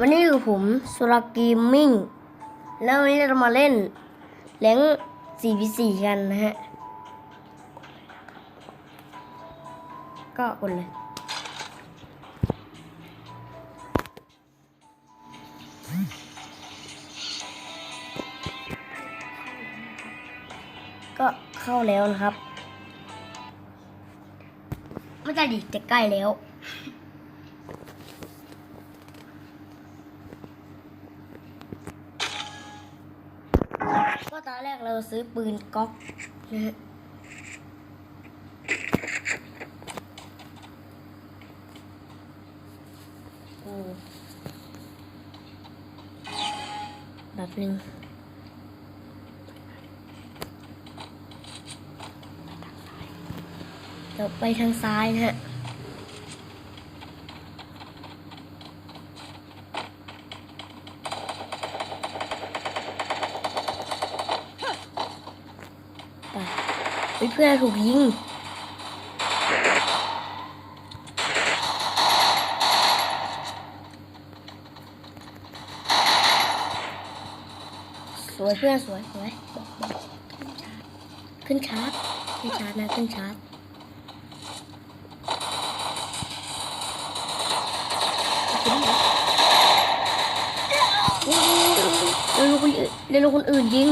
วันนี้คือผมสุรกีมิ่ง แล้ววันนี้เราจะมาเล่นแหลง 4v4 กันนะฮะ ก็กดเลย ก็เข้าแล้วนะครับ ไม่ใช่ดิจะใกล้แล้ว ก็ตอนแรกเราซื้อปืนก๊อกนะฮะโอ้แบบหนึ่งเดี๋ยวไปทางซ้ายนะฮะ ไป เพื่อนถูกยิงสวยเพื่อนสวยสวยบอกบอกขึ้นชาร์จขึ้นชาร์จนะขึ้นชาร์จเร็วคนอื่นเร็วคนอื่นยิง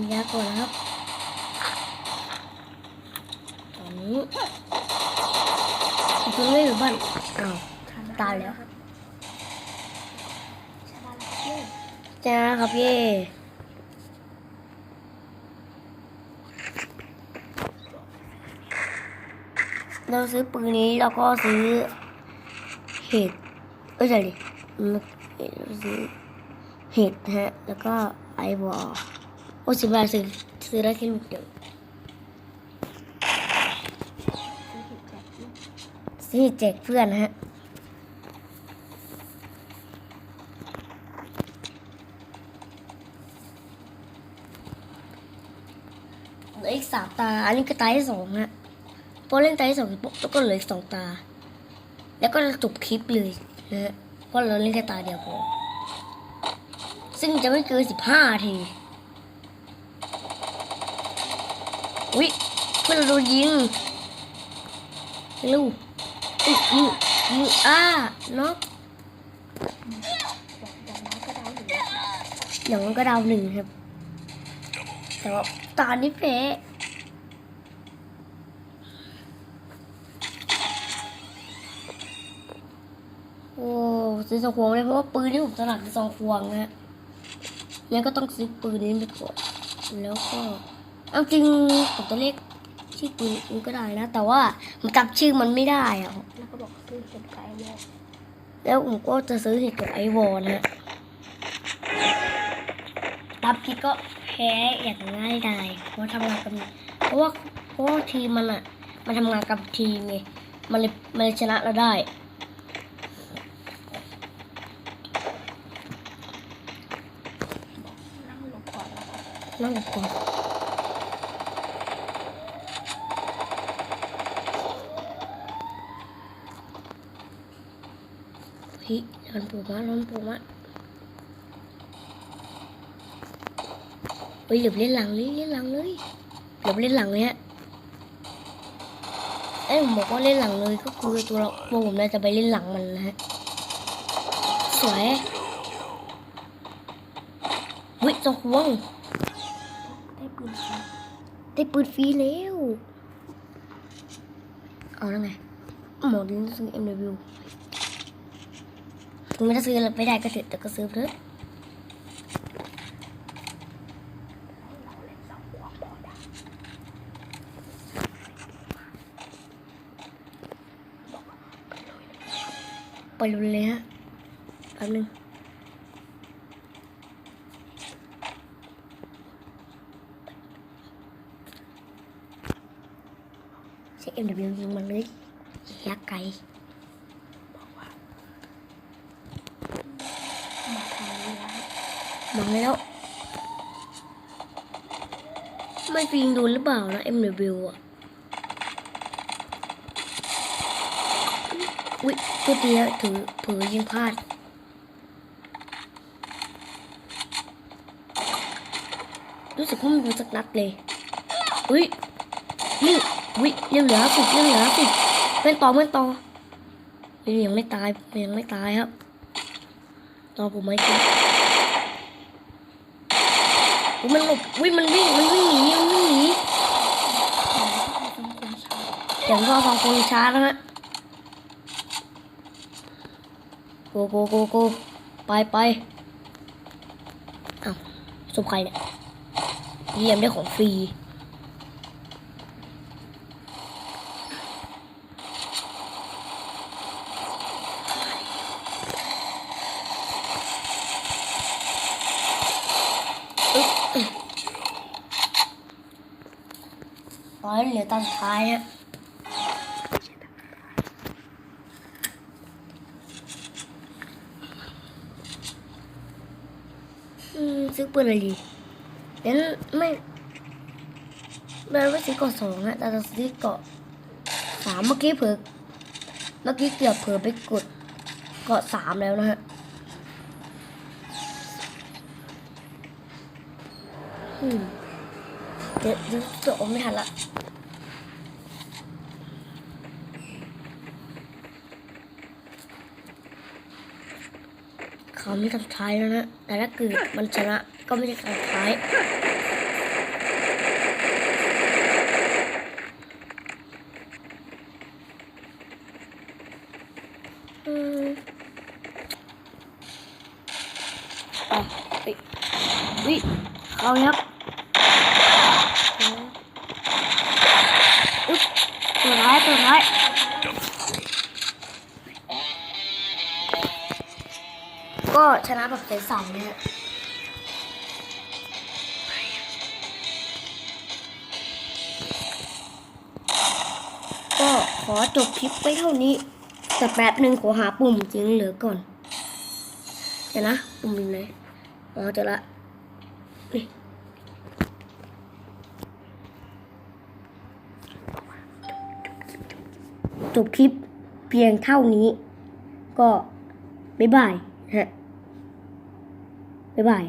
นยาก่อนนะครับ ตอนนี้อีกตัวไม่อยู่บ้านอ้าวตายแล้วจ้าครับพี่เราซื้อปืนนี้แล้วก็ซื้อเห็ดเอ้ยใช่ดิมันซื้อเห็ดฮะ แล้วก็ไอวอล โอ้สิบบาทซื้อซื้อได้แค่ลูกเดียวซื้อแจกเพื่อนฮะเหลืออีกสามตา อันนี้ก็ตาที่สองฮะพอเล่นตาที่สองปุ๊บแล้วก็เหลืออีกสองตา แล้วก็จบคลิปเลยนะเพราะเราเล่นแค่ตาเดียวพอซึ่งจะไม่เกินสิบห้าที วิเพื่อนเราโดนยิงลูกอุ๊ยยิงยิงอ้าน็อกอย่างนั้นก็ดาวหนึ่งครับ แต่ว่าตานี้แพ้โอ้ซื้อสองควงเลยเพราะว่าปืนที่ผมถนัดคือสองควงนะฮะงั้นก็ต้องซื้อปืนนี้ไปก่อนแล้วก็ เอาจริงผมจะเรียกชื่อปืนก็ได้นะ แต่ว่าผมจำชื่อมันไม่ได้อะแล้วก็บอกซื้อเก็บไก่แยกแล้วผมก็จะซื้อเห็ดกับไอวอลนะรับพี่ก็แพ้อย่างง่ายดายเพราะทำงานกับเพราะว่าเพราะว่าทีมมันอะมันทำงานกับทีมไงมันเลยมันเลยชนะเราได้นั่งหลบก่อนแล้วก็นั่งกับก่อน เฮ้ยร้อนปูมะร้อนปูมะเฮ้ยเหลือบเล่นหลังเลยเล่นหลังเลยเหลือบเล่นหลังเลยฮะเอ้ยผมบอกว่าเล่นหลังเลยก็คือตัวเราตัวผมน่าจะไปเล่นหลังมันนะฮะสวยเฮ้ยจะควงได้ปืนช้าได้ปืนฟรีแล้วเอาแล้วไงหมดลิ้นซื้อ MW ถึงไม่ได้ซื้อไม่ได้ก็เถอแต่ก็ซื้อเถอะไปรุนเลยฮะแป๊บนึงใช้ MW ยิงมันเลยยักไก่มาทางนี้แล้ว มาแล้ว ไม่ฟิงโดนหรือเปล่านะ MW อะอุ๊ยตัวเดียวถือเผลอยิงพลาดรู้สึกว่ามันดูสักนัดเลยอุ้ยนี่อุ้ยยังเหลือสิบยังเหลือสิบเป็นต่อเป็นต่อนยังไม่ตายยังไม่ตายครับต่อผมไม่กิน มันหลบอุ้ยมันวิ่งมันวิ่งหนีมันวิ่งหนีผมต้องคุณช้าเดี๋ยวก็ฟังคนช้าแล้วฮะโกโกโกโกไปไปอ้าสมใครเนี่ยเยี่ยมได้ของฟรี ตอเหลือตอนท้ายฮะอืมซื้อปืนอะไรดีเดี๋ยวไม่เราไม่ซื้อเกาะสองฮะแต่เราซื้อเกาะสามเมื่อกี้เผื่อเมื่อกี้เกือบเผื่อไปกดเกาะสามแล้วนะฮะอืม เดี๋ยวเดี๋ยวจะอมไม่ทันละเขาไม่ทำท้ายแล้วนะ แต่ถ้าเกิดมันชนะก็ไม่ใช่ทำท้ายอืมอะเฮ้ยเฮ้ยเอาเลยครับ อุ๊ยตัวร้ายตัวร้ายก็ชนะแบบใสๆนะฮะก็ขอจบคลิปไว้เท่านี้ แต่แป๊บหนึ่งขอหาปุ่มจริงเหลือก่อน เดี๋ยวนะ ปุ่มอยู่ไหนอ๋อเจอละนี่ จบคลิปเพียงเท่านี้ ก็บ๊ายบายฮะบ๊ายบาย